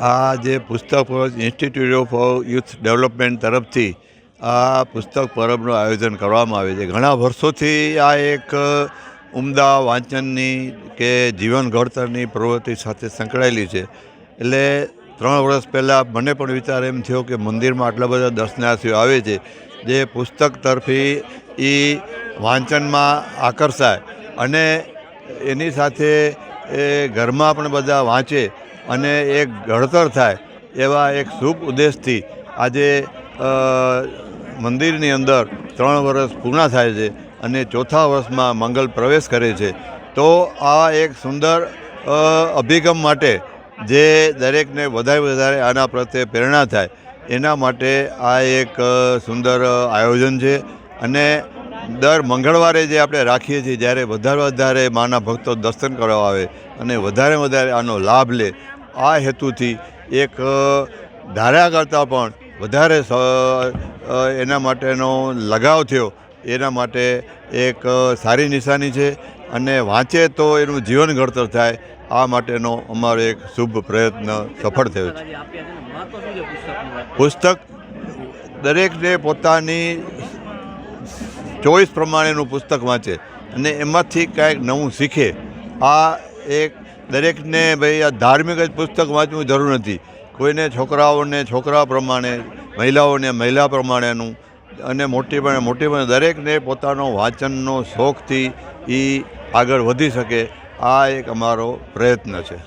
આ જે પુસ્તક Parab institute of youth development તરફથી આ પુસ્તક પરબનું આયોજન કરવામાં આવે છે. ઘણા વર્ષોથી આ એક ઉમદા વાંચનની કે જીવન ઘડતરની પ્રવૃત્તિ સાથે સંકળાયેલી છે. એટલે ત્રણ વર્ષ પહેલાં મને પણ વિચાર એમ થયો કે મંદિરમાં આટલા બધા દર્શનાર્થીઓ આવે છે, જે પુસ્તક તરફી એ વાંચનમાં આકર્ષાય અને એની સાથે એ ઘરમાં પણ બધા વાંચે અને એક ઘડતર થાય એવા એક શુભ ઉદ્દેશથી આજે મંદિરની અંદર ત્રણ વર્ષ પૂર્ણ થાય છે અને ચોથા વર્ષમાં મંગલ પ્રવેશ કરે છે. તો આ એક સુંદર અભિગમ માટે જે દરેકને વધારે વધારે આના પ્રત્યે પ્રેરણા થાય, એના માટે આ એક સુંદર આયોજન છે. અને દર મંગળવારે જે આપણે રાખીએ છીએ, જ્યારે વધારે વધારે માના ભક્તો દર્શન કરવા આવે અને વધારે વધારે આનો લાભ લે આ હેતુથી એક ધાર્યા કરતાં પણ વધારે એના માટેનો લગાવ થયો. એના માટે એક સારી નિશાની છે અને વાંચે તો એનું જીવન ઘડતર થાય. આ માટેનો અમારો એક શુભ પ્રયત્ન સફળ થયો છે? પુસ્તક દરેકને પોતાની ચોઈસ પ્રમાણેનું પુસ્તક વાંચે અને એમાંથી કાંઈક નવું શીખે. આ એક દરેકને ભાઈ આ ધાર્મિક જ પુસ્તક વાંચવું જરૂર નથી. કોઈને છોકરાઓને છોકરા પ્રમાણે, મહિલાઓને મહિલા પ્રમાણેનું અને મોટી પણ મોટી પણ દરેકને પોતાનો વાંચનનો શોખથી એ આગળ વધી શકે, આ એક અમારો પ્રયત્ન છે.